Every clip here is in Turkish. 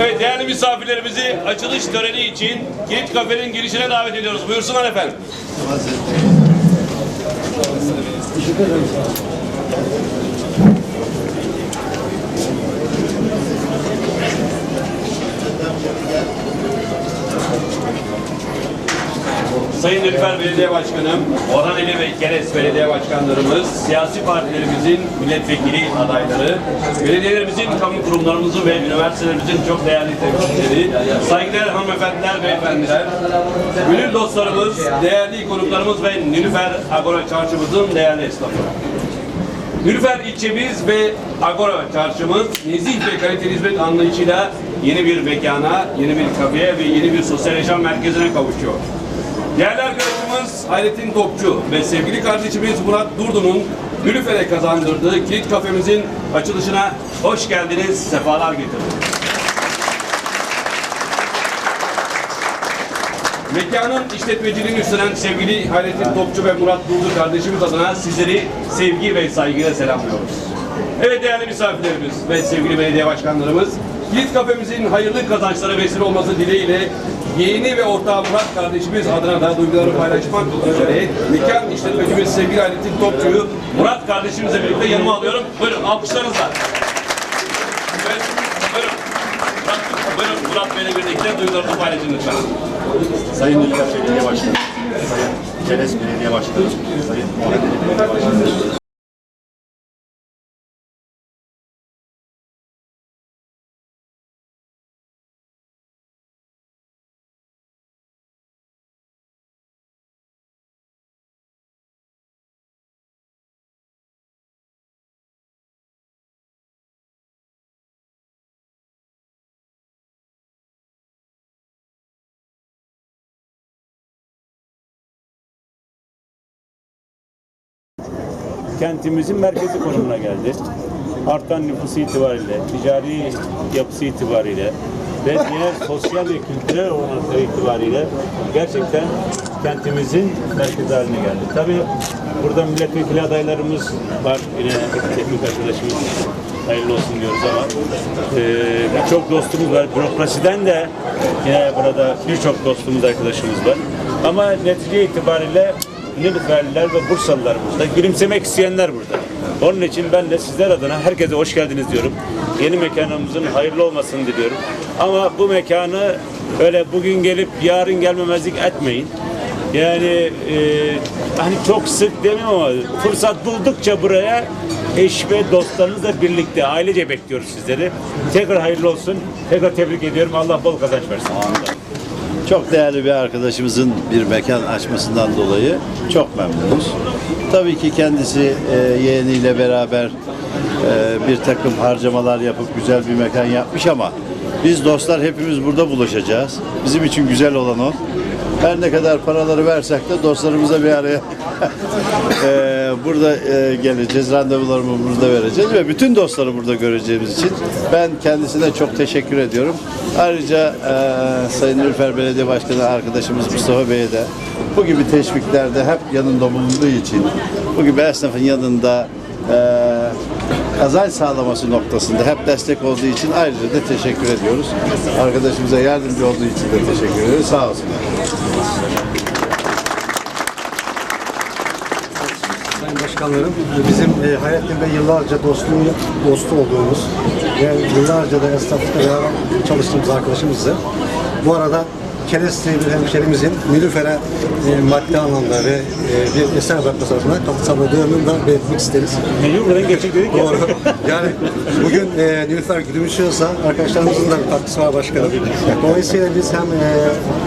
Evet değerli misafirlerimizi açılış töreni için Kilit Kafe'nin girişine davet ediyoruz. Buyursunlar efendim. Sayın Nilüfer Belediye Başkanım, Orhaneli ve Keres Belediye Başkanlarımız, siyasi partilerimizin milletvekili adayları, belediyelerimizin, kamu kurumlarımızın ve üniversitelerimizin çok değerli temsilcileri, saygıdeğer hanımefendiler, beyefendiler, gönül dostlarımız, değerli konuklarımız ve Nilüfer Agora Çarşımızın değerli esnafı. Nilüfer ilçemiz ve Agora çarşımız nezih ve kaliteli hizmet anlayışıyla yeni bir mekana, yeni bir kafeye ve yeni bir sosyal yaşam merkezine kavuşuyor. Değerli arkadaşımız Hayrettin Topçu ve sevgili kardeşimiz Murat Durdu'nun Nilüfer'e kazandırdığı kilit kafemizin açılışına hoş geldiniz, sefalar getirdiniz. Mekanın işletmeciliğini üstlenen sevgili Hayrettin Topçu ve Murat Durdu kardeşimiz adına sizleri sevgi ve saygıyla selamlıyoruz. Evet değerli misafirlerimiz ve sevgili belediye başkanlarımız, Kilit kafemizin hayırlı kazançlara vesile olması dileğiyle yeğeni ve ortağı Murat kardeşimiz adına da duygularını paylaşmak üzere mekan işletmecimiz sevgili Hayrettin Topçu'yu Murat kardeşimizle birlikte yanıma alıyorum. Buyurun alkışlarınızla. Evet, buyurun. Murat, buyurun Murat Bey'le birlikte duygularını paylaşın lütfen. Sayın Nilüfer Belediye Başkanı, Sayın Keres Belediye Başkanı, Sayın Muhammed Belediye Başkanı, kentimizin merkezi konumuna geldi. Artan nüfusu itibariyle, ticari yapısı itibariyle ve diğer sosyal ve kültürel olanakları itibariyle gerçekten kentimizin merkezi haline geldi. Tabii burada milletvekili adaylarımız var. Yine teknik arkadaşımız hayırlı olsun diyoruz ama e, birçok dostumuz var. Bürokrasiden de yine burada birçok dostumuz, arkadaşımız var. Ama netice itibariyle Nilüferliler ve Bursalılarımız da gülümsemek isteyenler burada. Onun için ben de sizler adına herkese hoş geldiniz diyorum. Yeni mekanımızın hayırlı olmasını diliyorum. Ama bu mekanı öyle bugün gelip yarın gelmemezlik etmeyin. Yani e, hani çok sık demiyorum ama fırsat buldukça buraya eş ve dostlarınızla birlikte ailece bekliyoruz sizleri. Tekrar hayırlı olsun. Tekrar tebrik ediyorum. Allah bol kazanç versin. Çok değerli bir arkadaşımızın bir mekan açmasından dolayı çok memnunuz. Tabii ki kendisi e, yeğeniyle beraber e, bir takım harcamalar yapıp güzel bir mekan yapmış ama biz dostlar hepimiz burada buluşacağız. Bizim için güzel olan o. Her ne kadar paraları versek de dostlarımıza bir araya e, burada e, geleceğiz. Randevularımı burada vereceğiz ve bütün dostları burada göreceğimiz için ben kendisine çok teşekkür ediyorum. Ayrıca e, Sayın Nilüfer Belediye Başkanı arkadaşımız Mustafa Bey'e de bu gibi teşviklerde hep yanında bulunduğu için, bu gibi esnafın yanında e, kazanç sağlaması noktasında hep destek olduğu için ayrıca da teşekkür ediyoruz. Arkadaşımıza yardımcı olduğu için de teşekkür ediyoruz. Sağ olsun. Sayın Başkanlarım, bizim e, Hayrettin Bey yıllarca dostluğu, dostu olduğumuz ve yıllarca da esnaflıkta beraber çalıştığımız arkadaşımızdı. Bu arada Keresli bir hemşerimizin Nilüfer'e e, maddi anlamda ve e, bir eser bırakması adına katkı sağladığını da belirtmek isteriz. Buradan geçecek dedik ya. Doğru. Yani bugün e, Nilüfer gülümsüyorsa arkadaşlarımızın da bir katkısı var başkanım. Dolayısıyla biz hem e,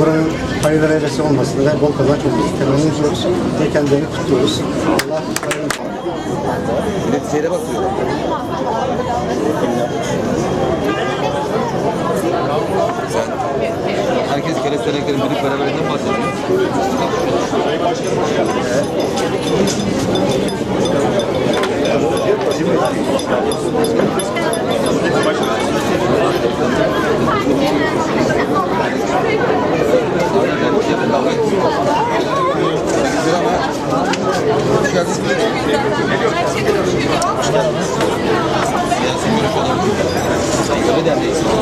buranın hayırlı evresi olmasını ve bol kazanç olmasını temenni ediyoruz ve kendilerini kutluyoruz. Allah hayırlı Neticeye bakıyor.